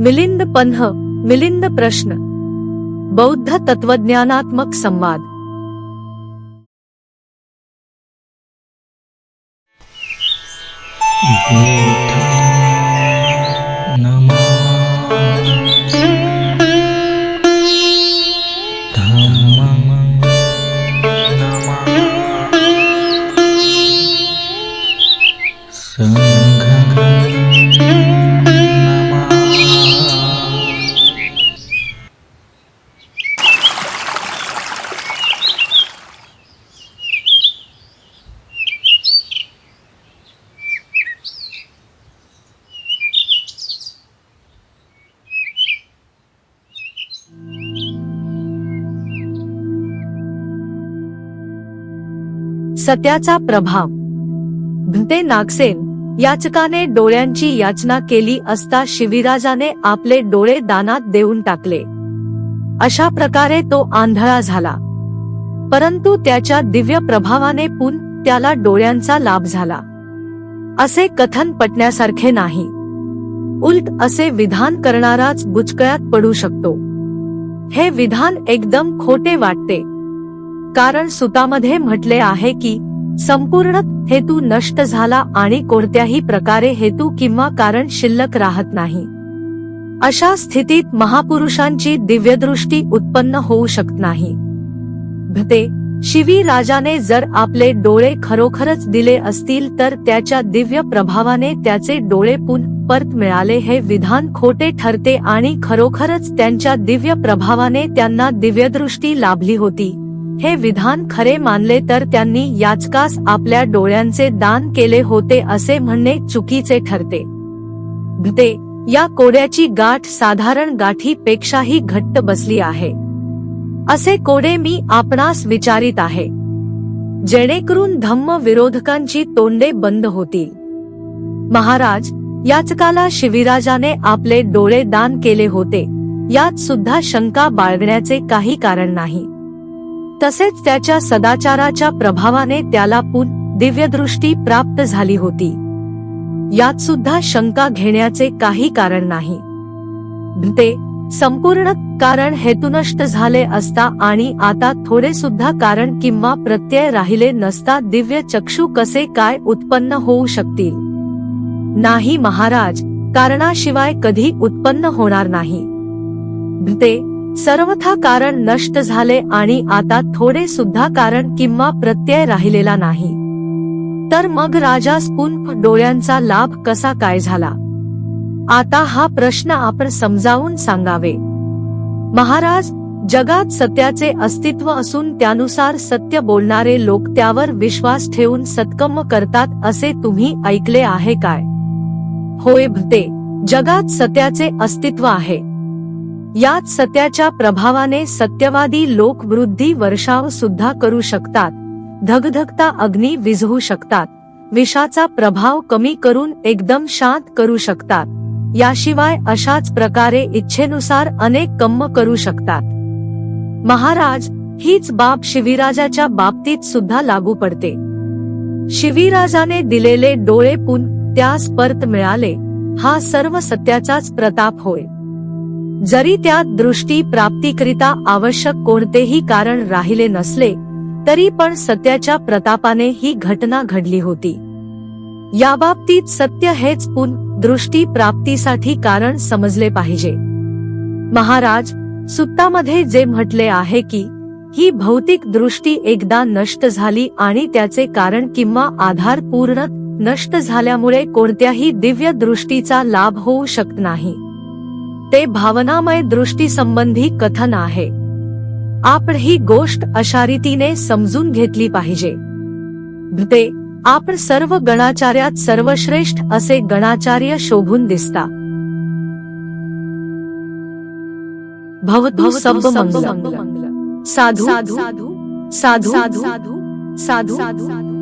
मिलिंद पन्ह मिलिंद प्रश्न. बौद्ध तत्वज्ञानात्मक संवाद. सत्याचा प्रभाव. भंते नागसेन याचकाने डोळ्यांची याचना केली असता शिविराजाने आपले डोळे दानात देऊन टाकले. अशा प्रकारे तो आंधळा झाला. परंतु त्याच्या दिव्य प्रभावाने पुन त्याला डोळ्यांचा लाभ झाला. असे कथन पटण्यासारखे नाही. उलट असे विधान करणाराच बुचकळ्यात पडू शकतो. हे विधान एकदम खोटे वाटते. कारण सुतामध्ये म्हटले आहे की संपूर्ण हेतू नष्ट झाला आणि कोणत्याही प्रकारे हेतू किंवा कारण शिल्लक राहत नाही. अशा स्थितीत महापुरुषांची दिव्यदृष्टी उत्पन्न होऊ शकत नाही. भते शिवी राजाने जर आपले डोळे खरोखरच दिले असतील तर त्याच्या दिव्य प्रभावाने त्याचे डोळे पुन परत मिळाले हे विधान खोटे ठरते आणि खरोखरच त्यांच्या दिव्य प्रभावाने त्यांना दिव्यदृष्टी लाभली होती. हे विधान खरे मानले तर त्यांनी याचकास आपल्या डोळ्यांचे दान केले होते असे म्हणणे चुकीचे ठरते. भते या कोड्याची गाठ साधारण गाठीपेक्षाही घट्ट बसली आहे. असे कोडे मी आपणास विचारित आहे. जेणेकरून धम्म विरोधकांची तोंडे बंद होतील. महाराज याचकाला शिविराजाने आपले डोळे दान केले होते. यात सुद्धा शंका बाळगण्याचे काही कारण नाही. तसेच त्याच्या सदाचाराच्या प्रभावाने त्याला पुन दिव्यदृष्टी प्राप्त झाली होती. यात सुद्धा शंका घेण्याचे काही कारण नाही. ते संपूर्ण कारण हेतुनष्ट झाले असता आणि आता थोडे सुद्धा कारण किंवा प्रत्यय राहिले नसता दिव्य चक्षु कसे काय उत्पन्न होऊ शकतील? नाही महाराज कारणाशिवाय कधी उत्पन्न होणार नाही. ते सर्वथा कारण नष्ट झाले आणि आता थोडे सुद्धा कारण किंवा प्रत्यय राहिलेला नाही. तर मग राजास पुन डोळ्यांचा लाभ कसा काय झाला? आता हा प्रश्न आपण समजावून सांगावे. महाराज जगात सत्याचे अस्तित्व असून त्यानुसार सत्य बोलणारे लोक त्यावर विश्वास ठेवून सत्कर्म करतात असे तुम्ही ऐकले आहे काय? होय भते जगात सत्याचे अस्तित्व आहे. यात सत्याच्या प्रभावाने सत्यवादी लोक वृद्धी वर्षाव सुद्धा करू शकतात. धगधगता अग्नी विझवू शकतात. विषाचा प्रभाव कमी करून एकदम शांत करू शकतात. याशिवाय अशाच प्रकारे इच्छेनुसार अनेक कम्म करू शकतात. महाराज हीच बाब शिविराजाच्या बाबतीत सुद्धा लागू पडते. शिविराजाने दिलेले डोळे पुन त्यास परत मिळाले. हा सर्व सत्याचाच प्रताप होय. जरी त्यात दृष्टी प्राप्तीकरिता आवश्यक कोणतेही कारण राहिले नसले तरी पण सत्याच्या प्रतापाने ही घटना घडली होती. याबाबतीत सत्य हेच पुन दृष्टी प्राप्तीसाठी कारण समजले पाहिजे. महाराज सुत्तामध्ये जे म्हटले आहे की ही भौतिक दृष्टी एकदा नष्ट झाली आणि त्याचे कारण किंवा आधार पूर्ण नष्ट झाल्यामुळे कोणत्याही दिव्य दृष्टीचा लाभ होऊ शकत नाही. ते भावनामय दृष्टी संबंधी कथन आहे आपण ही गोष्ट अशा रीतीने समजून घेतली पाहिजे ते आपण सर्व गणाचार्यात सर्वश्रेष्ठ असे गणाचार्य शोभून दिसता भवतु सब मंगल साधू साधू साधू साधू साधू साधू